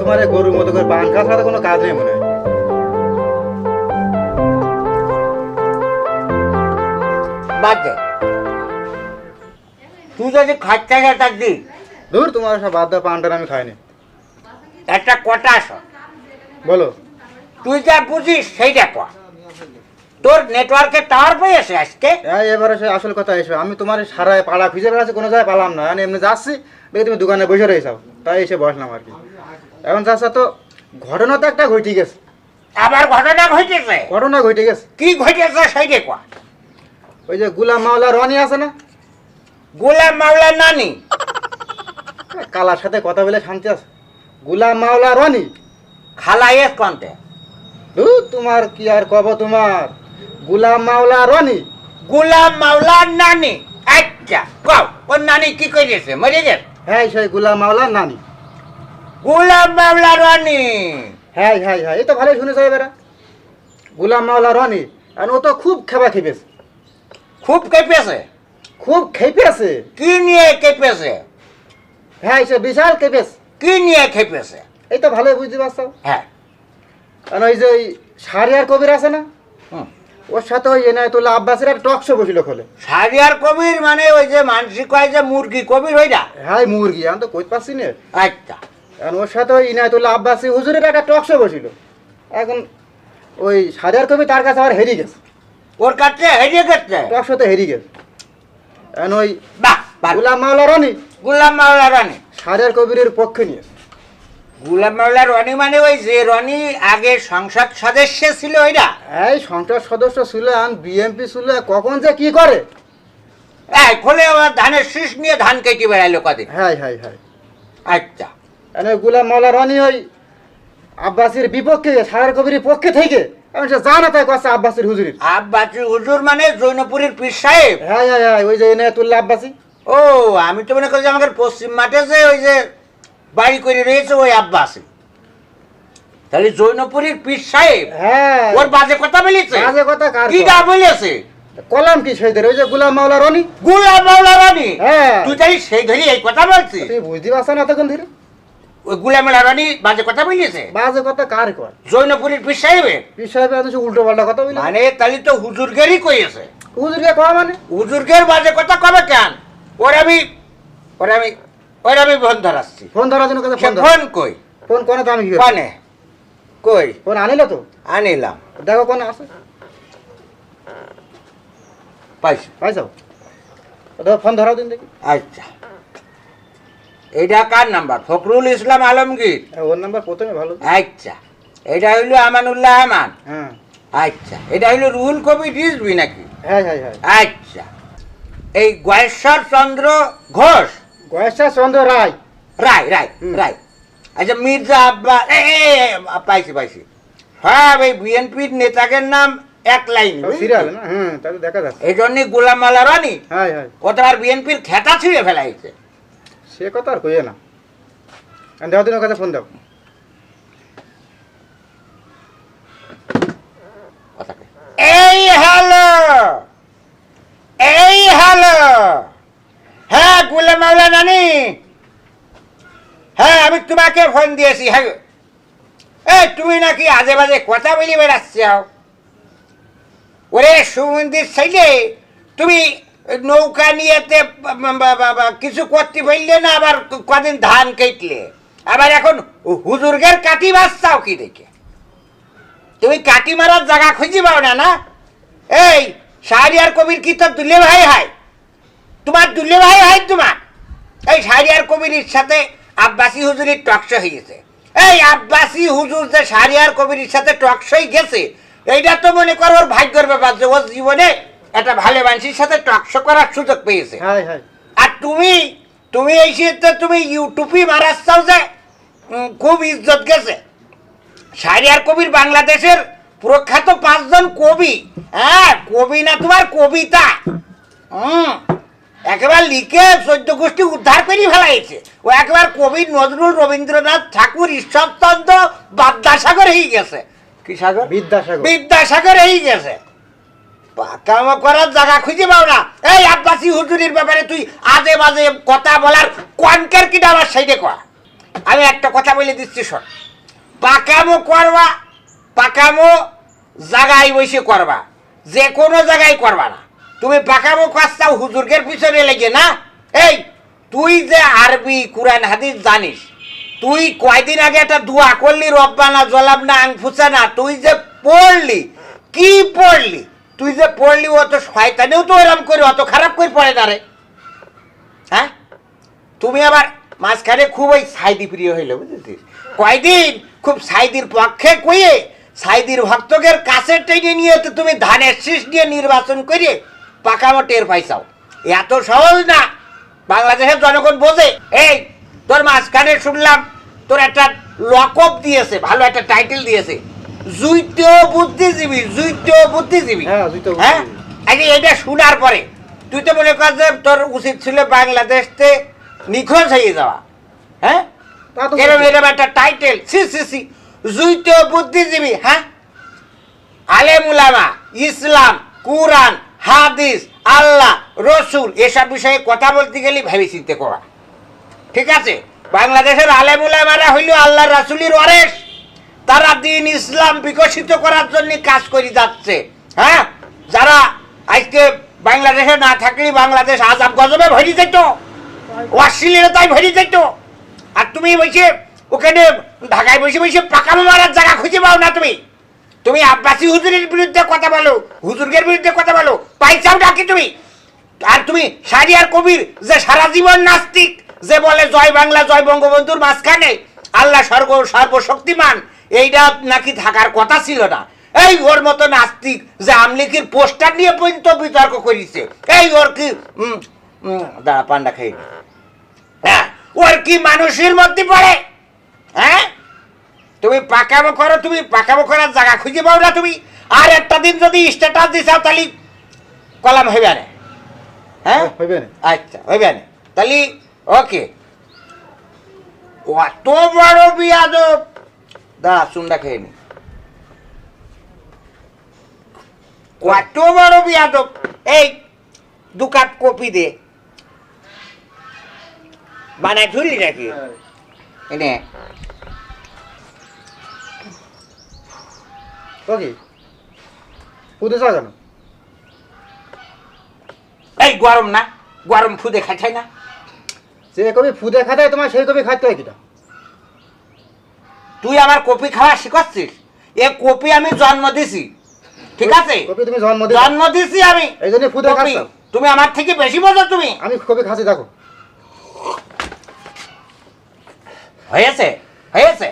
তোমার গরুর মতো করে খাওয়া ছাড়া কোনো কাজ নেই মনে হয়। বাদ দে। তুই যদি দি তোমার সব বাদ দাও পানটার আমি খাইনি। একটা কটা আস বলো। তুই যা বুঝিস সেইটা কর। তোর নেটওয়ার্কে টাওয়ার পেয়েছে আজকে? এই এবারে সে আসল কথা এসে আমি তোমার সারায় পাড়া খুঁজে বেড়াচ্ছি কোনো জায়গায় পালাম না। আমি এমনি যাচ্ছি দেখি তুমি দোকানে বসে রয়েছাও তাই এসে বসলাম আর কি। এখন চাষা তো ঘটনা তো একটা ঘটে গেছে। আবার ঘটনা ঘটেছে? ঘটনা ঘটে গেছে। কি ঘটেছে সেইটা কর ওই যে গুলাম মাওলা রনি আছে না? গোলাম মাওলা নানি? কালার সাথে কথা বলে শান্তি আছে। গুলাম মাওলা রনি? খালাইয়ের কন্তে? ধু, তোমার কি আর কব তোমার? গুলাম মাওলা রনি? গোলাম মাওলা নানি। আচ্ছা কও ওর নানি কি করেছে মরে গেছে? হ্যাঁ সেই গুলাম মাওলা নানি। গোলাম মাওলা রানী। হ্যাঁ হ্যাঁ হ্যাঁ এই তো ভালোই শুনেছ এবারে। গুলাম মাওলা রনি আর ও তো খুব খেপা খেপেছে। খুব কেঁপেছে খুব খেপেছে। কি নিয়ে কেঁপেছে হ্যাঁ সে বিশাল খেপেছে। কি নিয়ে খেপেছে? এই তো ভালোই বুঝতে পারছ। হ্যাঁ। কারণ ওই যে ওই সারিয়ার কবির আছে না। ওর সাথে ওই এনায়তুল্লাহ আব্বাসের একটা টক শো বসিল খোলে। সারিয়ার কবির মানে ওই যে মানসিক কয় যে মুরগি কবির হইরা হ্যাঁ মুরগি আমি তো কইতে পারছি না। আচ্ছা। এখন ওর সাথে ওই ইনায়তুল্লাহ আব্বাসি হুজুরের একটা টক শো বসিল। এখন ওই সাজার কবি তার কাছে আবার হেরিয়ে গেছে। ওর কাছে হেরিয়ে গেছে? টক শোতে হেরি গেছে। এখন ওই। গুলাম মাওলা রনি। গুলাম মাওলা রানী। সারিয়ার কবিরের পক্ষে নিয়ে গোলাম মাওলা রনি মানে ওই যে রনি আগে সংসদ সদস্য ছিল ওইরা এই সংসদ সদস্য ছিল এখন বিএমপি ছিল কখন যে কি করে? এই খোলে আবার ধানের শীষ নিয়ে ধান কেটে বেড়াইলো কদিন। হ্যাঁ হ্যাঁ হ্যাঁ আচ্ছা। ওই গুলাম মাওলা রনি ওই আব্বাসির বিপক্ষে সারের কবিরের পক্ষে থেকে এখন সে জানা তাই কথা আব্বাসির হুজুরির। আব্বাসী হুজুর মানে জৈনপুরীর পীর সাহেব? হ্যাঁ হ্যাঁ হ্যাঁ ওই যে এনায়তুল্লাহ আব্বাসি। ও আমি তো মনে করি যে আমাদের পশ্চিম মাঠে যে ওই যে বাড়ি করে রয়েছে ওই আব্বাসী। তাহলে জৈনপুরীর পীর সাহেব হ্যাঁ। ওর বাজে কথা বলেছে? বাজে কথা কার কি কয়? দা বলেছে? কলাম কি সেইদের ওই যে গুলাম মাওলা রনি? গুলাম মাওলা রানী? হ্যাঁ। তুই তাহলে সেই ধরি এই কথা বলছিস? তুমি বুঝতে পারছ না এতক্ষণ ধরে? ওই বাজে কথা বলেছে বাজে কথা কার কর? জৈনপুরীর পীর সাহেবের? পীর সাহেব এত উল্টো পাল্টা কথা বলি মানে তাহলে তো হুজুরগেরই হুজুরকে মানে? হুজুরগের বাজে কথা কবে কেন? ওর আমি ওর আমি ওর আমি ফোন ধরাচ্ছি। ফোন ধরার জন্য কথা ফোন ফোন কই? ফোন কোনে কি? কই? ফোন আনিল তো? আনিলাম। দেখো কোনে আছে। পাইছি। ফোন ধরাও দিন দেখি। আচ্ছা। এটা কার নাম্বার? ফখরুল ইসলাম আলমগীর। হ্যাঁ, ওর নাম্বার প্রথমে ভালো। আচ্ছা। এটা হইল আমানুল্লাহ আমান হ্যাঁ। আচ্ছা। এটা হইল রুহুল কবি রিজবি নাকি? হ্যাঁ হ্যাঁ হ্যাঁ। আচ্ছা। এই গয়েশ্বর চন্দ্র ঘোষ? গয়েশ্বর চন্দ্র রায়। রায় রায়। রায়। আচ্ছা মির্জা আব্বা এ, এ, এ, পাইছি পাইছি। হ্যাঁ এই বিএনপির নেতাদের নাম এক লাইন সিরিয়াল না? হ্যাঁ তাহলে দেখা যাচ্ছে। এই জন্যই গোলাম মালা রানী হ্যাঁ হ্যাঁ। ও তো আর বিএনপির খেতা ছিঁড়ে ফেলাইছে। সে কথা আর কইয়ে না। দেওয়া দিন ওর কাছে ফোন দাও। এই হ্যালো এই হ্যালো হ্যাঁ গোলাম মাওলা নানি। হ্যাঁ আমি তোমাকে ফোন দিয়েছি হ্যাঁ। এই, তুমি নাকি আজে বাজে কথা বলি বেড়াচ্ছ? ওরে সুমন্দির সাইডে তুমি নৌকা নিয়েতে কিছু করতে পারলে না, আবার কদিন ধান কেটলে। আবার এখন হুজুরগের কাটি বাঁচতাও কি দেখে? তুমি কাটি মারার জায়গা খুঁজি পাও না না? এই, শাহরিয়ার কবির কি তোর দুলে ভাই হয়? তোমার দুলে ভাই হয় তোমার? এই শাহরিয়ার কবির সাথে আব্বাসি হুজুরির টকশো হয়েছে এই আব্বাসি হুজুর যে শাহরিয়ার কবির সাথে টকশোই গেছে, এইটা তো মনে করো ওর ভাগ্যর ব্যাপার যে ওর জীবনে একটা ভালো মানুষের সাথে টকশো করার সুযোগ পেয়েছে। আর তুমি তুমি এই শীতে তুমি ইউটিউবই মারাচ্ছাও যে খুব ইজ্জত গেছে। শাহরিয়ার কবির বাংলাদেশের প্রখ্যাত পাঁচজন কবি হ্যাঁ কবি না তোমার কবিতা। হুম একেবারে লিখে চোদ্দ গোষ্ঠী উদ্ধার করে ফেলাইছে। ও একবার কবি নজরুল রবীন্দ্রনাথ ঠাকুর ঈশ্বরচন্দ্র বাদ্যাসাগর হয়ে গেছে। কি সাগর? বিদ্যাসাগর। বিদ্যাসাগর হয়ে গেছে। পাকাম করার জায়গা খুঁজে পাও না। এই আব্বাসি হুজুরির ব্যাপারে তুই আজে বাজে কথা বলার কনকার কিটা আমার সাইডে কয়া। আমি একটা কথা বলে দিচ্ছি শোন। পাকামো করবা পাকামো জায়গায় বসে করবা। যে কোনো জায়গায় করবা না। তুমি পাকামো কাজটাও হুজুরগের পিছনে লেগে না? এই, তুই যে আরবি, কুরআন, হাদিস জানিস, তুই কয়দিন আগে একটা দোয়া করলি, রব্বানা জলাব না আংফুসা না তুই যে পড়লি, কি পড়লি? তুই যে পড়লি, অত শয়তানেও তো এরম করে, অত খারাপ করে পড়ে না রে। হ্যাঁ? তুমি আবার মাঝখানে খুব ওই সাইদি প্রিয় হইল, বুঝেছিস? কয়দিন খুব সাইদির পক্ষে কইয়ে, সাইদির ভক্তদের কাছে টেনে নিয়ে তো তুমি ধানের শীষ নিয়ে নির্বাচন করে পাকামো টের পাইছাও। এত সহজ না। বাংলাদেশের জনগণ বোঝে, এই, তোর মাঝখানে শুনলাম, তোর একটা লকব দিয়েছে, ভালো একটা টাইটেল দিয়েছে। জুইত বুদ্ধিজীবী বুদ্ধিজীবী। হ্যাঁ। হ্যাঁ? আগে এটা শোনার পরে তুই তো মনে কর যে তোর উচিত ছিল বাংলাদেশতে নিখোঁজ হয়ে যাওয়া। হ্যাঁ? তা তো এরকম একটা টাইটেল সি সি সি। জুইত বুদ্ধিজীবী হ্যাঁ? আলেম উলামা ইসলাম কুরআন হাদিস আল্লাহ রসুল এসব বিষয়ে কথা বলতে গেলে ভেবে চিন্তে করা। ঠিক আছে? বাংলাদেশের আলেম উলামারা হইল আল্লাহ রাসুলির ওয়ারেস তারা দিন ইসলাম বিকশিত করার জন্য কাজ করে যাচ্ছে। হ্যাঁ? যারা আজকে বাংলাদেশে না থাকলে বাংলাদেশ আজাব গজবে ভরি যেত অশ্লীলতায় ভরি যেত আর তুমি বসে ওখানে ঢাকায় বসে বসে পাকামো মারার জায়গা খুঁজে পাও না তুমি। তুমি আব্বাসি হুজুরের বিরুদ্ধে কথা বলো, হুজুরগের বিরুদ্ধে কথা বলো, পাইছাও ডাকি তুমি? আর তুমি সারিয়ার কবির যে সারা জীবন নাস্তিক, যে বলে জয় বাংলা, জয় বঙ্গবন্ধুর মাঝখানে, আল্লাহ সর্ব সর্বশক্তিমান, এইটা নাকি থাকার কথা ছিল না। এই ওর মতো নাস্তিক যে আমলিকির পোস্টার নিয়ে পর্যন্ত বিতর্ক করিছে। এই ওর কি দাঁড়া পান্ডা নি। হ্যাঁ ওর কি মানুষের মধ্যে পড়ে? হ্যাঁ? তুমি পাকামো করো তুমি পাকামো করার জায়গা খুঁজে পাও না তুমি। আর একটা দিন যদি স্ট্যাটাস দিছাও তাহলে কলাম হইবে না। হ্যাঁ? হইবে না। আচ্ছা হইবে না। তাহলে ওকে। অত বড় বিয়াদব। দাঁড়া চুন্ডা খেয়ে নি। কত বড় বিয়াদব? এই দু কাপ কপি দে। বানায় ঝুলি নাকি? এনে। চা কেন এই গরম না? গরম ফুদে খাচ্ছাই না? যে কবি ফুদে খাতে তোমার সেই কবি খাইতে হয় কিটা? তুই আমার কপি খাওয়া শিখাচ্ছিস? এ কপি আমি জন্ম দিছি। ঠিক আছে? কবি তুমি জন্ম জন্ম দিছি আমি। এই জন্য ফুদে কপি। তুমি আমার থেকে বেশি বোঝো তুমি। আমি কবি খাচ্ছি দেখো। হয়েছে হয়েছে।